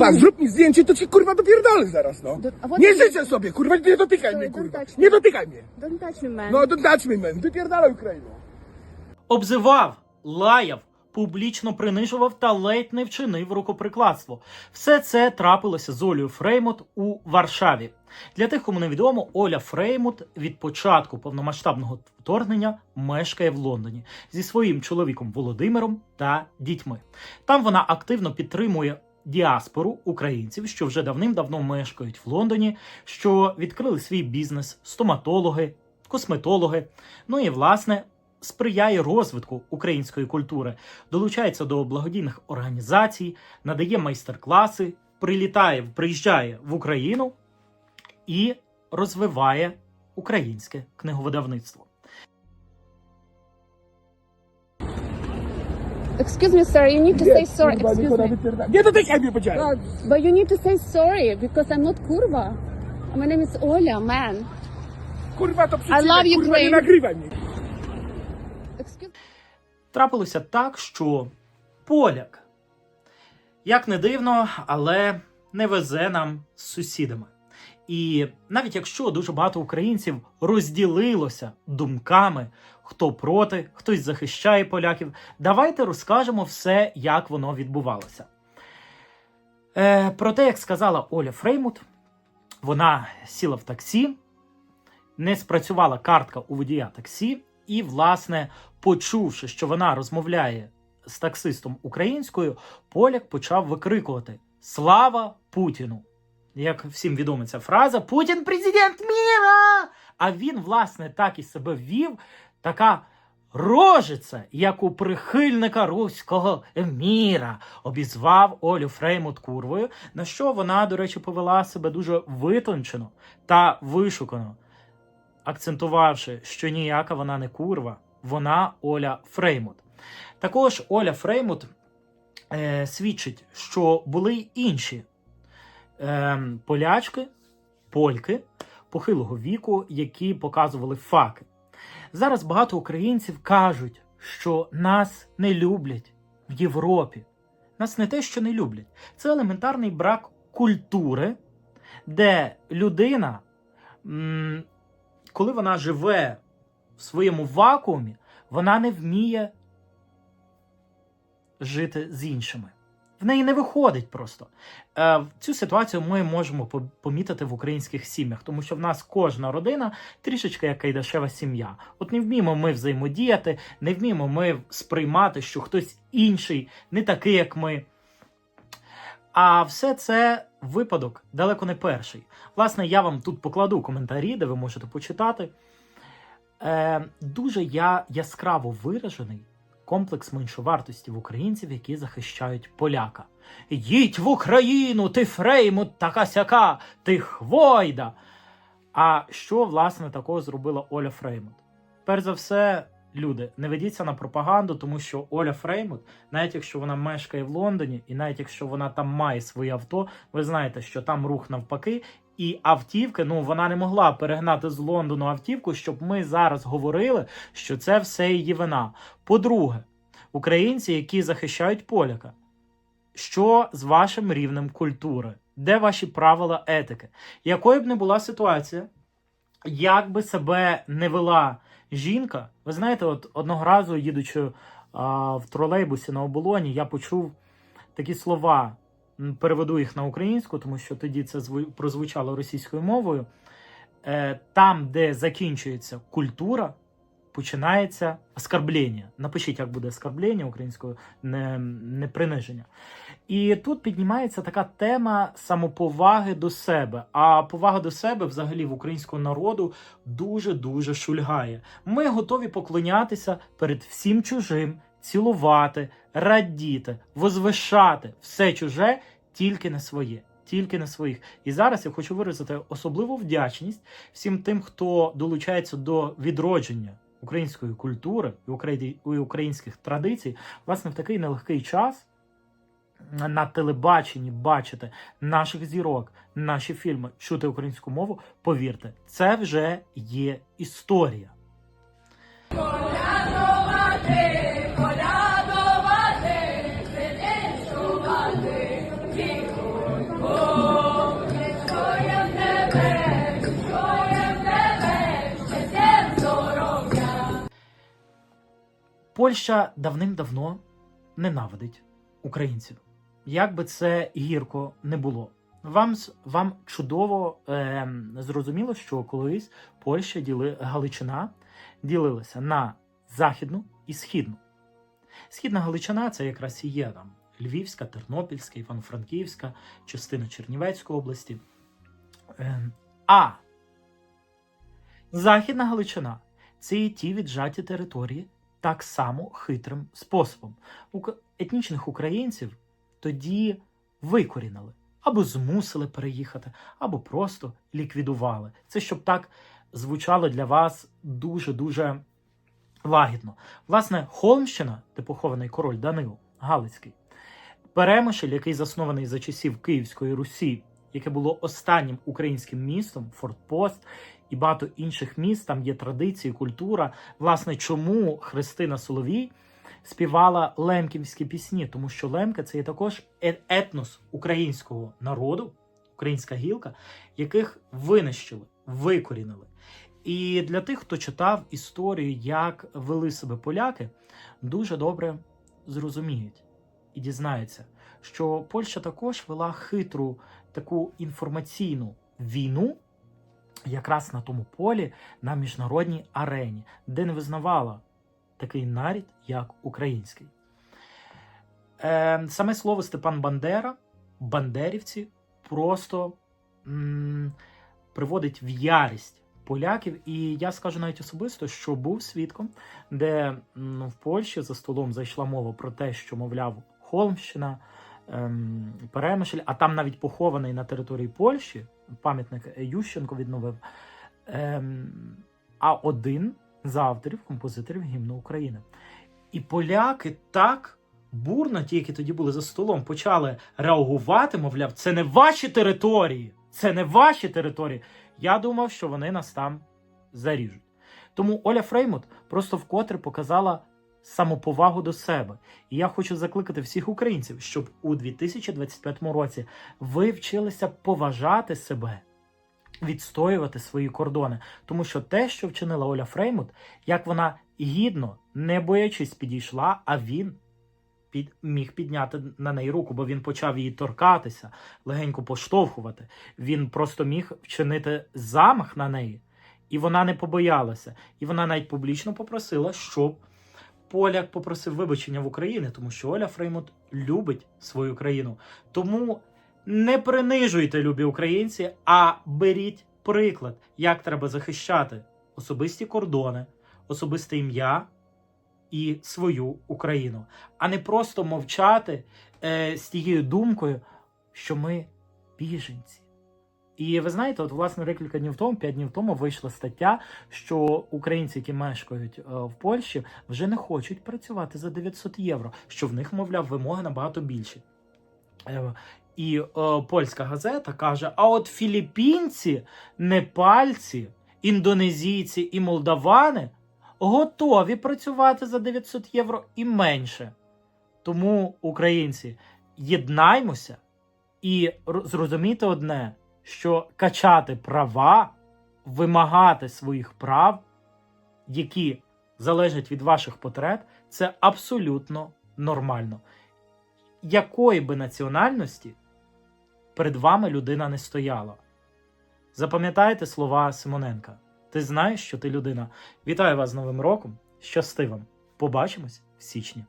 Zobacz, zrób mi zdjęcie, to ci kurwa dopierdolę zaraz, no. Do- a what Nie do życzę sobie, kurwa, nie dotykaj Sorry, mnie, don't kurwa. touch me. Nie dotykaj mnie. Don't touch me, man. No, don't touch me, man. Wypierdalaj Україну. обзивав, лаяв, публічно принижував та ледь не вчинив рукоприкладство. Все це трапилося з Олею Фреймут у Варшаві. Для тих, кому невідомо, Оля Фреймут від початку повномасштабного вторгнення мешкає в Лондоні зі своїм чоловіком Володимиром та дітьми. Там вона активно підтримує діаспору українців, що вже давним-давно мешкають в Лондоні, що відкрили свій бізнес, стоматологи, косметологи. Ну і власне сприяє розвитку української культури, долучається до благодійних організацій, надає майстер-класи, прилітає, приїжджає в Україну і розвиває українське книговидавництво. Excuse me, sir. You need to say sorry. Excuse me. mnie, but you need to say sorry because I'm not kurwa. My name is Ola, man. Kurwa, to I love nie Ukraine. Excuse Трапилося так, що поляк, як не дивно, але не везе нам з сусідами. І навіть якщо дуже багато українців розділилося думками, хто проти, хтось захищає поляків, давайте розкажемо все, як воно відбувалося. Е, про те, як сказала Оля Фреймут, вона сіла в таксі, не спрацювала картка у водія таксі, і, власне, почувши, що вона розмовляє з таксистом українською, поляк почав викрикувати Слава Путіну! Як всім відома ця фраза Путін президент міра! А він, власне, так і себе вів, така рожиця, як у прихильника руського міра, обізвав Олю Фреймут курвою, на що вона, до речі, повела себе дуже витончено та вишукано, акцентувавши, що ніяка вона не курва, вона Оля Фреймут. Також Оля Фреймут е, свідчить, що були й інші е, полячки, польки похилого віку, які показували факи. Зараз багато українців кажуть, що нас не люблять в Європі. Нас не те, що не люблять. Це елементарний брак культури, де людина, коли вона живе в своєму вакуумі, вона не вміє жити з іншими. В неї не виходить просто. Е, цю ситуацію ми можемо помітити в українських сім'ях, тому що в нас кожна родина трішечки як кайдашева сім'я. От не вміємо ми взаємодіяти, не вміємо ми сприймати, що хтось інший не такий, як ми. А все це випадок далеко не перший. Власне, я вам тут покладу коментарі, де ви можете почитати. Е, дуже я яскраво виражений комплекс меншовартості в українців, які захищають поляка. Їдь в Україну, ти Фреймут, така сяка, ти хвойда. А що власне такого зробила Оля Фреймут? Перш за все, люди, не ведіться на пропаганду, тому що Оля Фреймут, навіть якщо вона мешкає в Лондоні, і навіть якщо вона там має своє авто, ви знаєте, що там рух навпаки. І автівки, ну вона не могла перегнати з Лондону автівку, щоб ми зараз говорили, що це все її вина. По-друге, українці, які захищають поляка, що з вашим рівнем культури? Де ваші правила етики? Якою б не була ситуація, як би себе не вела жінка, ви знаєте, от одного разу, їдучи а, в тролейбусі на оболоні, я почув такі слова. Переведу їх на українську, тому що тоді це зву- прозвучало російською мовою. Е, там, де закінчується культура, починається оскорблення. Напишіть, як буде оскорблення українською, не, не приниження. І тут піднімається така тема самоповаги до себе. А повага до себе, взагалі, в українського народу дуже дуже шульгає. Ми готові поклонятися перед всім чужим, цілувати, радіти, возвишати все чуже, тільки не своє. Тільки не своїх. І зараз я хочу виразити особливу вдячність всім тим, хто долучається до відродження української культури і українських традицій, власне, в такий нелегкий час на телебаченні бачити наших зірок, наші фільми, чути українську мову, повірте, це вже є історія. Польща давним-давно ненавидить українців. Як би це гірко не було. Вам, вам чудово е, зрозуміло, що колись Польща діли, Галичина ділилася на західну і східну. Східна Галичина це якраз і є там Львівська, Тернопільська, Івано-Франківська, частина Чернівецької області. Е, а Західна Галичина це і ті віджаті території так само хитрим способом. Ук- Етнічних українців тоді викорінили або змусили переїхати, або просто ліквідували. Це щоб так звучало для вас дуже-дуже лагідно. Власне, Холмщина, де похований король Данило Галицький, Перемишль, який заснований за часів Київської Русі, яке було останнім українським містом, Фортпост і багато інших міст, там є традиції, культура. Власне, чому Христина Соловій співала лемківські пісні? Тому що лемка це є також е- етнос українського народу, українська гілка, яких винищили, викорінили. І для тих, хто читав історію, як вели себе поляки, дуже добре зрозуміють і дізнаються, що Польща також вела хитру таку інформаційну війну, якраз на тому полі, на міжнародній арені, де не визнавала такий нарід, як український. Е, саме слово Степан Бандера, бандерівці, просто м, приводить в ярість поляків. І я скажу навіть особисто, що був свідком, де м, в Польщі за столом зайшла мова про те, що, мовляв, Холмщина, ем, Перемишль, а там навіть похований на території Польщі, пам'ятник Ющенко відновив. Ем, а один з авторів, композиторів гімну України. І поляки так бурно, ті, які тоді були за столом, почали реагувати, мовляв, це не ваші території, це не ваші території. Я думав, що вони нас там заріжуть. Тому Оля Фреймут просто вкотре показала самоповагу до себе. І я хочу закликати всіх українців, щоб у 2025 році ви вчилися поважати себе, відстоювати свої кордони. Тому що те, що вчинила Оля Фреймут, як вона гідно, не боячись, підійшла, а він під, міг підняти на неї руку, бо він почав її торкатися, легенько поштовхувати. Він просто міг вчинити замах на неї, і вона не побоялася. І вона навіть публічно попросила, щоб поляк попросив вибачення в Україні, тому що Оля Фреймут любить свою країну. Тому не принижуйте, любі українці, а беріть приклад, як треба захищати особисті кордони, особисте ім'я і свою Україну, а не просто мовчати е, з тією думкою, що ми біженці. І ви знаєте, от власне декілька днів тому, п'ять днів тому, вийшла стаття, що українці, які мешкають е, в Польщі, вже не хочуть працювати за 900 євро, що в них, мовляв, вимоги набагато більші. Е, І е, польська газета каже: а от філіппінці, непальці, індонезійці і молдавани готові працювати за 900 євро і менше. Тому, українці, єднаймося і зрозумійте одне, що качати права, вимагати своїх прав, які залежать від ваших потреб, це абсолютно нормально. Якої би національності перед вами людина не стояла. Запам'ятайте слова Симоненка. Ти знаєш, що ти людина. Вітаю вас з Новим роком. Щасти вам! Побачимось в січні.